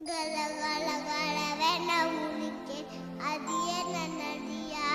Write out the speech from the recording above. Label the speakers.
Speaker 1: கல கல கல வேணா உனக்கு அது என்ன நதியா?